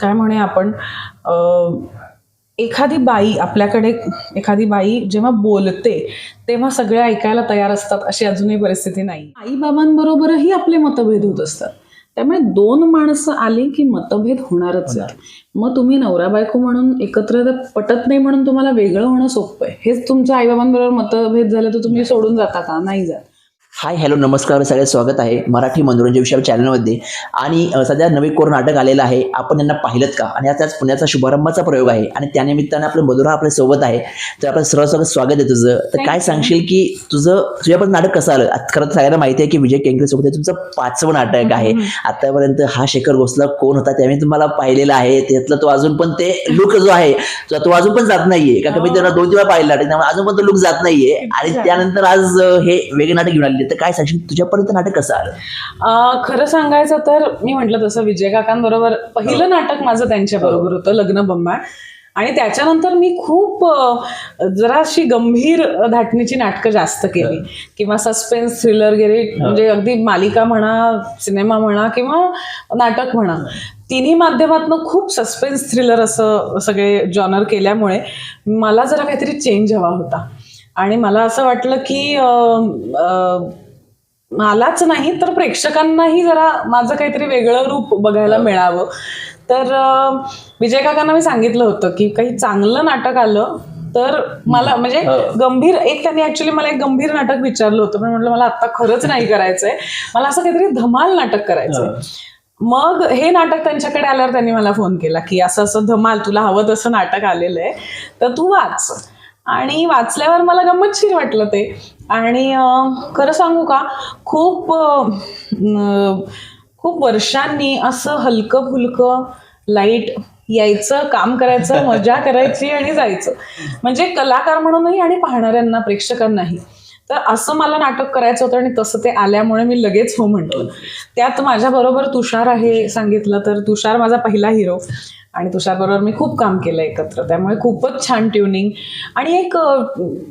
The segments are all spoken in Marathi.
काय म्हणे आपण एखादी बाई आपल्याकडे एखादी बाई जेव्हा बोलते तेव्हा सगळे ऐकायला तयार असतात अशी अजूनही परिस्थिती नाही. आईबाबांबरोबरही आपले मतभेद होत असतात. त्यामुळे दोन माणसं आली की मतभेद होणारच आहेत मग तुम्ही नवरा बायको म्हणून एकत्र पटत नाही म्हणून तुम्हाला वेगळं होणं सोपं आहे. हेच तुमच्या आईबाबांबरोबर मतभेद झाले तर तुम्ही सोडून जाता का? नाही जात. हाय हॅलो नमस्कार सगळ्यात स्वागत आहे मराठी मनोरंजन विषय चॅनलमध्ये. आणि सध्या नवे कोर नाटक आलेलं आहे. आपण यांना पाहिलं का? आणि आता आज पुण्याचा शुभारंभाचा प्रयोग आहे. आणि त्यानिमित्ताने आपलं मधुरा आपल्यासोबत आहे. तर आपलं सर्व सर्व स्वागत आहे तुझं. तर काय सांगशील की तुझं तुझ्यापर्यंत नाटक कसं आलं? खरं सगळ्यांना माहिती आहे की विजय केंकरे सोबत हे तुमचं पाचवं नाटक आहे. आतापर्यंत हा शेखर घोसला कोण होता त्यावेळी तुम्हाला पाहिलेला आहे. त्यातलं तो अजून पण ते लुक जो आहे तो अजून पण जात नाहीये. का मी त्यांना दोन तीन वेळा पाहिलं नाटक त्यामुळे अजून पण तो लुक जात नाहीये. आणि त्यानंतर आज हे वेगळे नाटक घेऊन आलेले तर काय सांगशील? तुझ्यापर्यंत नाटक कसं आलं? खरं सांगायचं तर मी म्हटलं तसं विजय काकांबरोबर पहिलं नाटक माझं त्यांच्या बरोबर होतं लग्न बंबाळ. आणि त्याच्यानंतर मी खूप जरा अशी गंभीर धाटणीची नाटकं जास्त केली. किंवा सस्पेन्स थ्रिलर गेले म्हणजे अगदी मालिका म्हणा सिनेमा म्हणा किंवा नाटक म्हणा. तिन्ही माध्यमातून खूप सस्पेन्स थ्रिलर असं सगळे जॉनर केल्यामुळे मला जरा काहीतरी चेंज हवा होता. आणि मला असं वाटलं की मलाच नाही तर प्रेक्षकांनाही जरा माझं काहीतरी वेगळं रूप बघायला मिळावं. तर विजय काकांना मी सांगितलं होतं की काही चांगलं नाटक आलं तर मला म्हणजे गंभीर एक त्यांनी ऍक्च्युली मला एक गंभीर नाटक विचारलं होतं पण म्हटलं मला आता खरंच नाही करायचंय. मला असं काहीतरी धमाल नाटक करायचंय. मग हे नाटक त्यांच्याकडे आल्यावर त्यांनी मला फोन केला की असं असं धमाल तुला हवं तसं नाटक आलेलं आहे तर तू वाच. आणि वाचल्यावर मला गंमतशीर वाटलं ते. आणि खरं सांगू का खूप खूप वर्षांनी असं हलकं फुलकं लाइट यायचं काम करायचं मजा करायची आणि जायचं. म्हणजे कलाकार म्हणूनही आणि पाहणाऱ्यांना प्रेक्षकांनाही. तर असं मला नाटक करायचं होतं आणि तसं ते आल्यामुळे मी लगेच हो म्हटलं. त्यात माझ्याबरोबर तुषार आहे सांगितलं तर तुषार माझा पहिला हिरो आणि तुषारबरोबर मी खूप काम केलं एकत्र. त्यामुळे खूपच छान ट्युनिंग आणि एक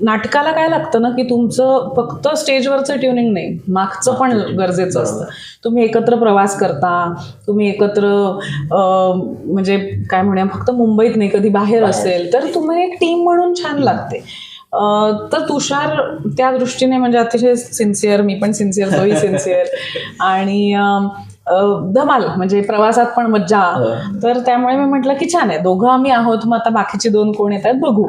नाटकाला काय लागतं ना की तुमचं फक्त स्टेजवरचं ट्युनिंग नाही मागचं पण गरजेचं असतं. तुम्ही एकत्र प्रवास करता तुम्ही एकत्र म्हणजे काय म्हणूया फक्त मुंबईत नाही कधी बाहेर असेल तर तुम्ही एक टीम म्हणून छान लागते. तर तुषार त्या दृष्टीने म्हणजे अतिशय सिन्सिअर मी पण सिन्सिअर तोही सिन्सिअर आणि धमाल म्हणजे प्रवासात पण मज्जा. तर त्यामुळे मी म्हटलं की छान आहे. दोघं आम्ही आहोत मग आता बाकीचे दोन कोण येत आहेत बघू.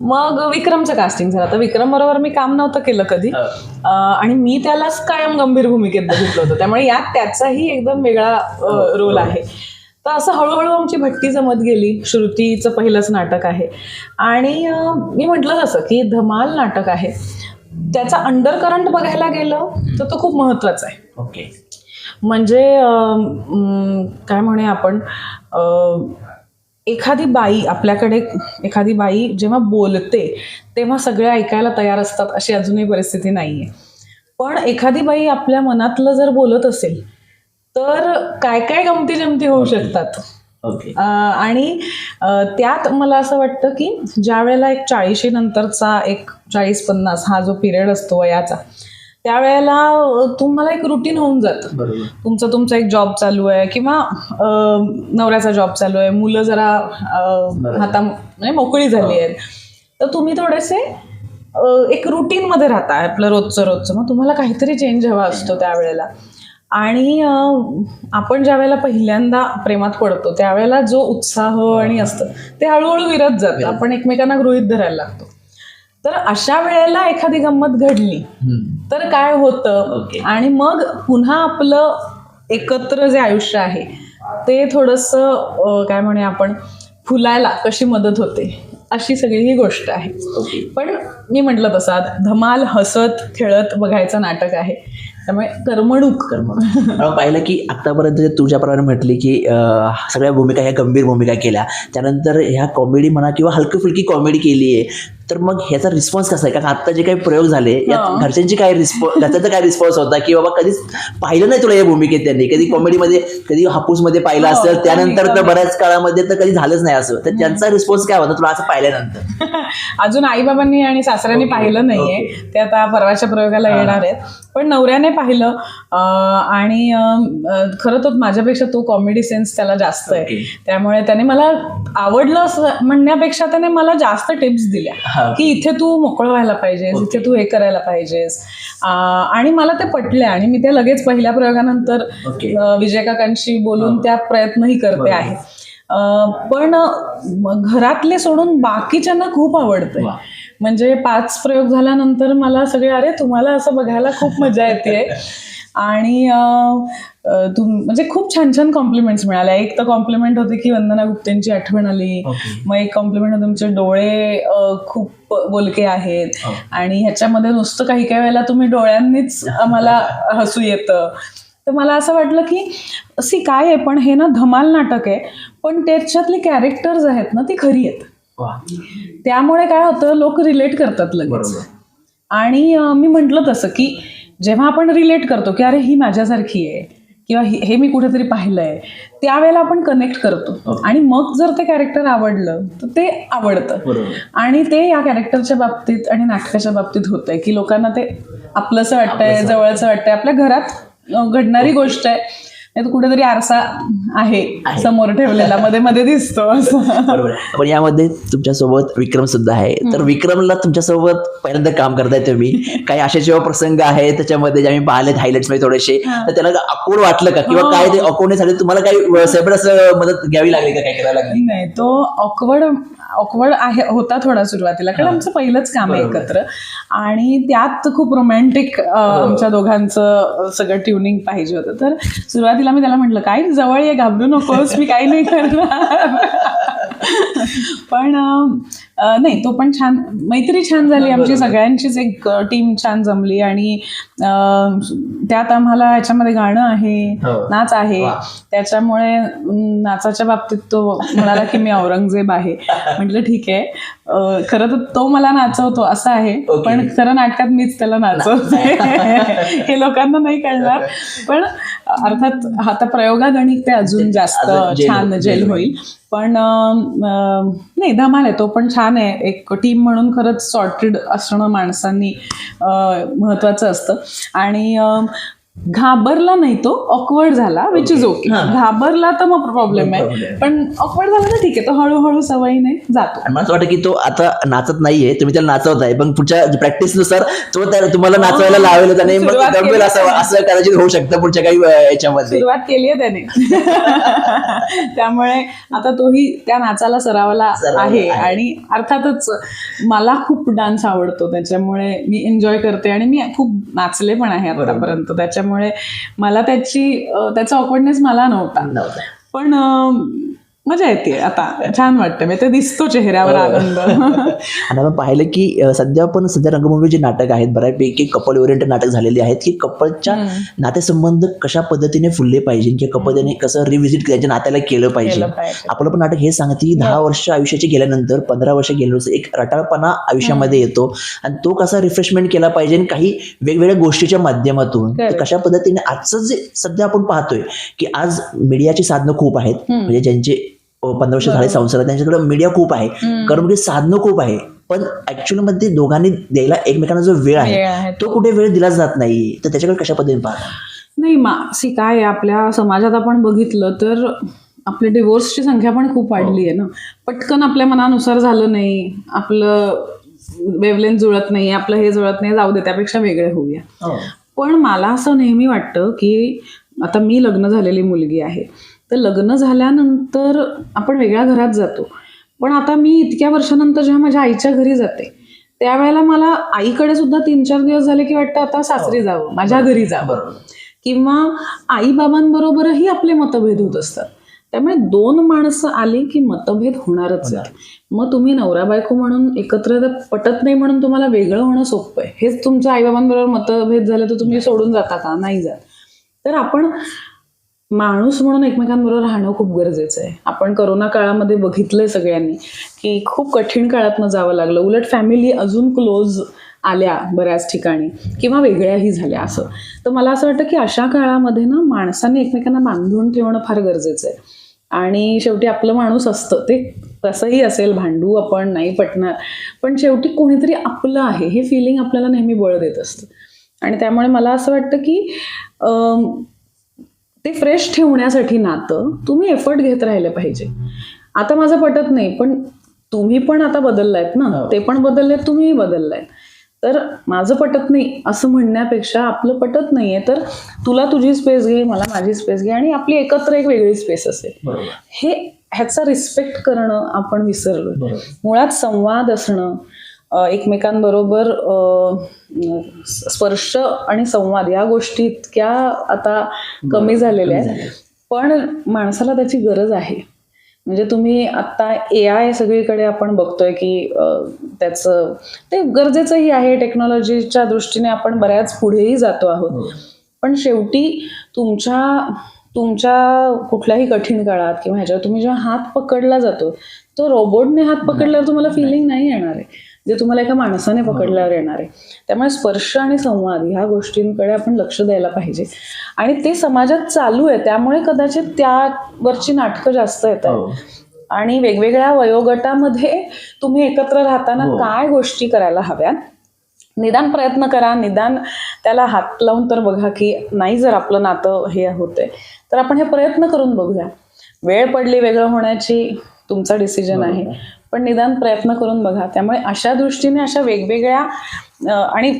मग विक्रमचं कास्टिंग झालं. आता विक्रम बरोबर मी काम नव्हतं केलं कधी. आणि मी त्यालाच कायम गंभीर भूमिकेत बघितलं होतं. त्यामुळे यात त्याचाही एकदम वेगळा रोल आहे. तर असं हळूहळू आमची भट्टी जमत गेली. श्रुतीचं पहिलंच नाटक आहे. आणि मी म्हटलं तसं की धमाल नाटक आहे. त्याचा अंडर करंट बघायला गेलं तर तो खूप महत्त्वाचा आहे. ओके. म्हणजे काय म्हणे आपण एखादी बाई आपल्याकडे एखादी बाई जेव्हा बोलते तेव्हा सगळे ऐकायला तयार असतात अशी अजूनही परिस्थिती नाही आहे पण एखादी बाई आपल्या मनातलं जर बोलत असेल तर काय काय गमती जमती होऊ शकतात? आणि त्यात मला असं वाटतं की ज्या वेळेला एक चाळीशी नंतरचा एक चाळीस पन्नास हा जो पिरियड असतो वयाचा त्यावेळेला तुम्हाला एक रुटीन होऊन जातं. तुमचं तुमचा एक जॉब चालू आहे किंवा नवऱ्याचा जॉब चालू आहे मुलं जरा. हाता म्हणजे मोकळी झाली आहेत. तर तुम्ही थोडेसे एक रुटीनमध्ये राहता आपलं रोजचं रोजचं. मग तुम्हाला काहीतरी चेंज हवा असतो त्यावेळेला. आणि आपण ज्या वेळेला पहिल्यांदा प्रेमात पडतो त्यावेळेला जो उत्साह आणि असतं ते हळूहळू विरत जातं. आपण एकमेकांना गृहीत धरायला लागतो. तर अशा वेळेला एखादी गंमत घडली तर काय होतं. आणि मग पुन्हा आपलं एकत्र जे आयुष्य आहे ते थोडंसं काय म्हणे आपण फुलायला कशी मदत होते अशी सगळी ही गोष्ट आहे. पण मी म्हटलं तसा धमाल हसत खेळत बघायचं नाटक आहे. त्यामुळे करमणूक करमणूक. पाहिलं की आतापर्यंत जे तुझ्याप्रमाणे म्हटली की सगळ्या भूमिका ह्या गंभीर भूमिका केल्या. त्यानंतर ह्या कॉमेडी म्हणा किंवा हलकी फुलकी कॉमेडी केली आहे तर मग ह्याचा रिस्पॉन्स कसा आहे? कारण आता जे काही प्रयोग झाले यात. घरच्यांची काय रिस्पॉन्स घरच्यांचा काय रिस्पॉन्स होता? की बाबा कधीच पाहिलं नाही तुला या भूमिकेत त्यांनी. कधी कॉमेडीमध्ये कधी हापूसमध्ये पाहिलं हो, असेल त्यानंतर तर बऱ्याच काळामध्ये तर कधी झालंच नाही असं. तर त्यांचा रिस्पॉन्स काय होता? तुला असं पाहिल्यानंतर. अजून आई बाबांनी आणि सासऱ्यांनी पाहिलं नाहीये. ते आता परवाच्या प्रयोगाला येणार आहेत. पण नवऱ्याने पाहिलं आणि खरं तर माझ्यापेक्षा तो कॉमेडी सेन्स त्याला जास्त आहे. त्यामुळे त्याने मला आवडलं असं म्हणण्यापेक्षा त्याने मला जास्त टिप्स दिल्या. की इथे तू मोकळं व्हायला पाहिजेस इथे तू हे करायला पाहिजेस. आणि मला ते पटले आणि मी ते लगेच पहिल्या प्रयोगानंतर विजय काकांशी बोलून त्या प्रयत्नही करते आहे. पण घरातले सोडून बाकीच्यांना खूप आवडते. म्हणजे पाच प्रयोग झाल्यानंतर मला सगळे अरे तुम्हाला असं बघायला खूप मजा येते आणि तुम म्हणजे खूप छान छान कॉम्प्लिमेंट्स मिळाल्या. एक तर कॉम्प्लिमेंट होते की वंदना गुप्तेंची आठवण आली. मग एक कॉम्प्लिमेंट होते तुमचे डोळे खूप बोलके आहेत. आणि ह्याच्यामध्ये नुसतं काही काही वेळेला तुम्ही डोळ्यांनीच आम्हाला हसू येतं. तर मला असं वाटलं की सी काय आहे? पण हे ना धमाल नाटक आहे. पण त्याच्यातली कॅरेक्टर्स आहेत ना ती खरी आहेत. त्यामुळे काय होतं लोक रिलेट करतात लगेच. आणि मी म्हटलं तसं की जेव्हा आपण रिलेट करतो की अरे ही माझ्यासारखी आहे किंवा हे मी कुठेतरी पाहिलंय त्यावेळेला आपण कनेक्ट करतो. आणि मग जर ते कॅरेक्टर आवडलं तर ते आवडतं. आणि ते या कॅरेक्टरच्या बाबतीत आणि नाटकाच्या बाबतीत होत आहे की लोकांना ते आपलंसं वाटतंय जवळचं वाटतंय. आपल्या घरात घडणारी गोष्ट आहे. कुठेतरी आरसा आहे समोर ठेवलेला मध्ये मध्ये दिसतो बरोबर आहे. पण यामध्ये तुमच्यासोबत विक्रम सुद्धा आहे. तर विक्रमला तुमच्यासोबत पहिल्यांदा काम करताय तुम्ही. काही असे जेव्हा प्रसंग आहेत त्याच्यामध्ये जे आम्ही पाहिलेत हायलाइट्समध्ये थोडेसे तर त्याला अकोड वाटलं का? किंवा हो. काय ते अकोडण्यासाठी तुम्हाला काही सेपरेट असं मदत घ्यावी लागली का? काय करायला लागली? नाही तो ऑकवर्ड ऑकवर्ड आहे होता थोडा सुरुवातीला. कारण आमचं पहिलंच काम आहे. एकत्र. आणि त्यात खूप रोमॅन्टिक आमच्या दोघांचं सगळं ट्युनिंग पाहिजे होतं. तर सुरुवातीला मी त्याला म्हटलं काय जवळ ये घाबरू नकोस मी काही नाही करणार. पण नाही तो पण छान मैत्री छान झाली आमची सगळ्यांचीच एक टीम छान जमली आणि त्यात आम्हाला याच्यामध्ये गाणं आहे हो. नाच आहे. त्याच्यामुळे नाचाच्या बाबतीत तो म्हणाला की मी औरंगजेब आहे. म्हटलं ठीक आहे. खरं तर तो मला नाचवतो असं आहे. पण खरं नाटकात मीच त्याला नाचवते. हे लोकांना नाही कळणार. पण अर्थात आता प्रयोगात आणि ते अजून जास्त छान जेल होईल. पण नाही धमाल आहे तो पण छान आहे. एक टीम म्हणून खरंच सॉर्टेड असणं माणसांनी महत्वाचं असतं. आणि घाबरला नाही तो ऑकवर्ड झाला विच इज ओके हा. घाबरला तर मग प्रॉब्लेम आहे. पण ऑकवर्ड झाला तर ठीक आहे तो हळूहळू सवयीने जातो. मला असं वाटतं की तो आता नाचत नाहीये तुम्ही त्याला नाचवताय पण पुढच्या प्रॅक्टिसनुसार तो तुम्हाला नाचवायला लावेल आणि मग सुरुवात दमवेल केली असं असं कदाचित होऊ शकतं पुढच्या काही याच्यामध्ये. सुरुवात केली आहे त्याने. त्यामुळे आता तोही त्या नाचाला सरावाला आहे. आणि अर्थातच मला खूप डान्स आवडतो त्याच्यामुळे मी एन्जॉय करते आणि मी खूप नाचले पण आहे. आतापर्यंत. त्याच्यामुळे मला त्याची त्याचा ऑकवर्डनेस मला नव्हता नव्हतं. पण मजा येते आता. छान वाटतं मी ते दिसतो चेहऱ्यावर आनंद. आणि आपण पाहिलं की सध्या पण सध्या रंगभूमीवर जे नाटक आहेत बऱ्यापैकी कपल ओरिएंटेड नाटक झालेले आहेत की कपलच्या नातेसंबंध कशा पद्धतीने फुलले पाहिजे किंवा कपलने कसं रिव्हिजिट त्यांच्या नात्याला केलं पाहिजे. आपलं पण नाटक हे सांगते की दहा वर्ष आयुष्याची गेल्यानंतर पंधरा वर्ष गेल्यानंतर एक रटाळपणा आयुष्यामध्ये येतो. आणि तो कसा रिफ्रेशमेंट केला पाहिजे आणि काही वेगवेगळ्या गोष्टीच्या माध्यमातून तर. कशा पद्धतीने आजचं जे सध्या आपण पाहतोय की आज मीडियाची साधनं खूप आहेत. म्हणजे ज्यांचे अ, पंधरा वर्ष झाले संसारात त्यांच्याकडे मीडिया खूप आहे. कारण साधनं खूप आहे. पण ऍक्च्युअली मध्ये दोघांनी द्यायला एकमेकांना जो वेळ आहे तो कुठे वेळ दिला जात नाही. तर त्याच्याकडे कशा पद्धतीने पाहता? नाही मासी काय आपल्या समाजात आपण बघितलं तर आपल्या डिवोर्सची संख्या पण खूप वाढली आहे ना. पटकन आपल्या मनानुसार झालं नाही. आपलं वेवलेन जुळत नाही आपलं हे जुळत नाही जाऊ दे त्यापेक्षा वेगळे होऊया. पण मला असं नेहमी वाटतं की आता मी लग्न झालेली मुलगी आहे. तर लग्न झाल्यानंतर आपण वेगळ्या घरात जातो. पण आता मी इतक्या वर्षानंतर जेव्हा माझ्या आईच्या घरी जाते त्यावेळेला मला आईकडे सुद्धा तीन चार दिवस झाले की वाटतं आता सासरी जावं माझ्या घरी जावं. किंवा आईबाबांबरोबरही आपले मतभेद होत असतात. त्यामुळे दोन माणसं आली की मतभेद होणारच आहेत. मग तुम्ही नवरा बायको म्हणून एकत्र पटत नाही म्हणून तुम्हाला वेगळं होणं सोपं आहे. हेच तुमच्या आईबाबांबरोबर मतभेद झाले तर तुम्ही सोडून जाता का? नाही जात. तर आपण माणूस म्हणून एकमेकांबरोबर राहणं खूप गरजेचं आहे. आपण करोना काळामध्ये बघितलंय सगळ्यांनी की खूप कठीण काळातनं जावं लागलं. उलट फॅमिली अजून क्लोज आल्या बऱ्याच ठिकाणी किंवा वेगळ्याही झाल्या असं. तर मला असं वाटतं की अशा काळामध्ये ना माणसांनी एकमेकांना बांधून ठेवणं फार गरजेचं आहे. आणि शेवटी आपलं माणूस असतं. ते कसंही असेल भांडू आपण नाही पटणार. पण शेवटी कोणीतरी आपलं आहे. हे फिलिंग आपल्याला नेहमी बळ देत असतं. आणि त्यामुळे मला असं वाटतं की ते फ्रेश ठेवण्यासाठी नातं तुम्ही एफर्ट घेत राहिले पाहिजे. आता माझं पटत नाही पण तुम्ही पण आता बदललायत ना? हो. ते पण बदललेत तुम्हीही बदललायत. तर माझं पटत नाही असं म्हणण्यापेक्षा आपलं पटत नाहीये. तर तुला तुझी स्पेस घे मला माझी स्पेस घे आणि आपली एकत्र एक वेगळी स्पेस असेल. हे ह्याचा रिस्पेक्ट करणं आपण विसरलो मुळात संवाद असणं एकमेकांबरोबर स्पर्श आणि संवाद या गोष्टी इतक्या आता कमी झालेल्या आहेत. पण माणसाला त्याची गरज आहे. म्हणजे तुम्ही आता ए आय सगळीकडे आपण बघतोय की त्याचं ते गरजेचंही आहे टेक्नॉलॉजीच्या दृष्टीने आपण बऱ्याच पुढेही जातो आहोत. पण शेवटी तुमच्या तुमच्या कुठल्याही कठीण काळात किंवा ह्याच्यावर तुम्ही जेव्हा हात पकडला जातो तो रोबोटने हात पकडल्यावर तुम्हाला फिलिंग नाही येणार आहे. जे तुम्हाला एका माणसाने पकडल्यावर येणार आहे. त्यामुळे स्पर्श आणि संवाद ह्या गोष्टींकडे आपण लक्ष द्यायला पाहिजे. आणि ते समाजात चालू आहे त्यामुळे कदाचित त्यावरची नाटकं जास्त येत हो. आहेत आणि वेगवेगळ्या वयोगटामध्ये तुम्ही एकत्र राहताना हो. काय गोष्टी करायला हव्यात? निदान प्रयत्न करा निदान त्याला हात लावून तर बघा की नाही जर आपलं नातं हे होतंय तर आपण हे प्रयत्न करून बघूया. वेळ पडली वेगळं होण्याची तुमचा डिसिजन आहे. पण निदान प्रयत्न करून बघा. त्यामुळे अशा दृष्टीने अशा वेगवेगळ्या आणि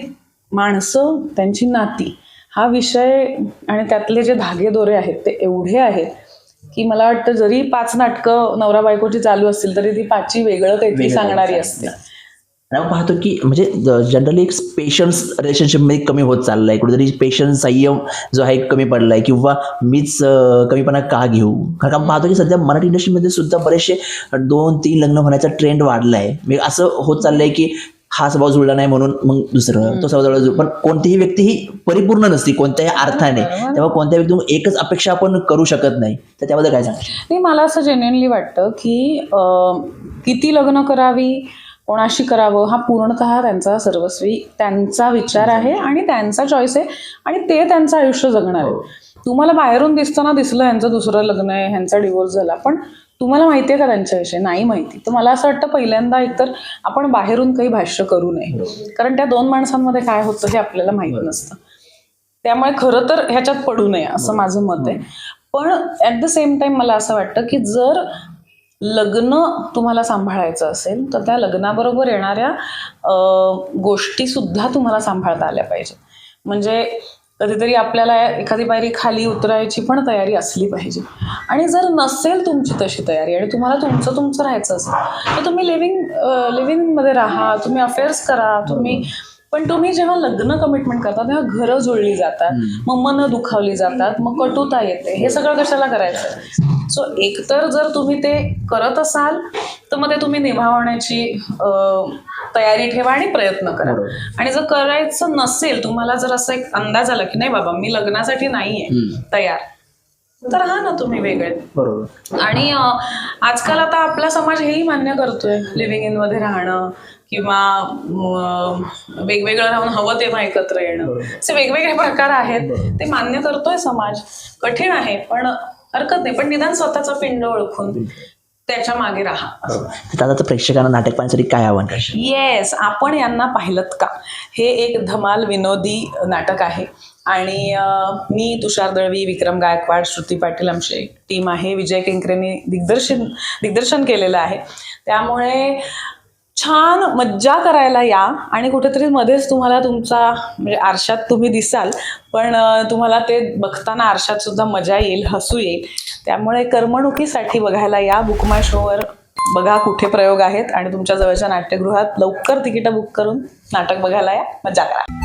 माणसं त्यांची नाती हा विषय आणि त्यातले जे धागेदोरे आहेत ते एवढे आहेत की मला वाटतं जरी पाच नाटकं नवरा बायकोची चालू असतील तरी ती पाचही वेगळं काहीतरी सांगणारी असते आणि आपण पाहतो की म्हणजे जनरली एक पेशन्स रिलेशनशिपमध्ये कमी होत चाललाय. कुठेतरी पेशन्स संयम जो आहे कमी पडलाय किंवा मीच कमीपणा का घेऊ? कारण आपण पाहतो की सध्या मराठी इंडस्ट्रीमध्ये सुद्धा बरेचसे दोन तीन लग्न होण्याचा ट्रेंड वाढलाय. म्हणजे असं होत चाललंय की हा स्वभाव जुळला नाही म्हणून मग दुसरं तो स्वभाव जुळला पण कोणतीही व्यक्ती ही परिपूर्ण नसती कोणत्याही अर्थाने. तेव्हा कोणत्या व्यक्ती एकच अपेक्षा आपण करू शकत नाही. तर त्याबद्दल काय सांगाल? नाही मला असं जेन्युनली वाटतं की किती लग्न करावी कोणाशी करावं? हा पूर्णतः त्यांचा सर्वस्वी त्यांचा विचार आहे आणि त्यांचा चॉईस आहे आणि ते त्यांचं आयुष्य जगणार आहे तुम्हाला बाहेरून दिसताना दिसलं ह्यांचं दुसरं लग्न आहे ह्यांचा डिवोर्स झाला पण तुम्हाला माहिती आहे का त्यांच्याविषयी? नाही माहिती. तर मला असं वाटतं पहिल्यांदा एकतर आपण बाहेरून काही भाष्य करू नये. कारण त्या दोन माणसांमध्ये काय होतं हे आपल्याला माहीत नसतं. त्यामुळे खरं तर ह्याच्यात पडू नये असं माझं मत आहे. पण ॲट द सेम टाइम मला असं वाटतं की जर लग्न तुम्हाला सांभाळायचं असेल तर त्या लग्नाबरोबर येणाऱ्या गोष्टीसुद्धा तुम्हाला सांभाळता आल्या पाहिजेत. म्हणजे कधीतरी आपल्याला एखादी पायरी खाली उतरायची पण तयारी असली पाहिजे. आणि जर नसेल तुमची तशी तयारी आणि तुम्हाला तुमचं तुमचं राहायचं असेल तर तुम्ही लिव्हिंग लिव्हिंगमध्ये राहा तुम्ही अफेअर्स करा तुम्ही पण तुम्ही जेव्हा लग्न कमिटमेंट करता तेव्हा घरं जुळली जातात मग मनं दुखावली जातात मग कटुता येते. हे सगळं कशाला करायचं? सो एकतर जर तुम्ही ते करत असाल तर मग ते तुम्ही निभावण्याची तयारी ठेवा आणि प्रयत्न करा. आणि जर करायचं नसेल तुम्हाला जर असा एक अंदाज आला की नाही बाबा मी लग्नासाठी नाहीये. तयार. तर हा ना तुम्ही वेगळे. बरोबर. आणि आजकाल आता आपला समाज हेही मान्य करतोय लिव्हिंग इनमध्ये राहणं. किंवा वेगवेगळं राहून हवं तेव्हा एकत्र येणं. असे वेगवेगळे प्रकार आहेत. ते मान्य करतोय समाज. कठीण आहे पण हरकत नाही. पण निदान स्वतःचा पिंड ओळखून त्याच्यामागे राहा. प्रेक्षकांना नाटक पाहण्यासाठी काय आव्हान येस आपण यांना पाहिलं का? हे एक धमाल विनोदी नाटक आहे. आणि मी तुषार दळवी विक्रम गायकवाड श्रुती पाटील आमची टीम आहे. विजय केंकरेंनी दिग्दर्शन दिग्दर्शन केलेलं आहे. त्यामुळे छान मज्जा करायला या आणि कुठेतरी मध्येच तुम्हाला तुमचा म्हणजे आरशात तुम्ही दिसाल पण तुम्हाला ते बघताना आरशात सुद्धा मजा येईल हसू येईल. त्यामुळे करमणुकीसाठी बघायला या. बुकमाय शोवर बघा कुठे प्रयोग आहेत आणि तुमच्या जवळच्या नाट्यगृहात लवकर तिकीटं बुक करून नाटक बघायला या. मजा करा.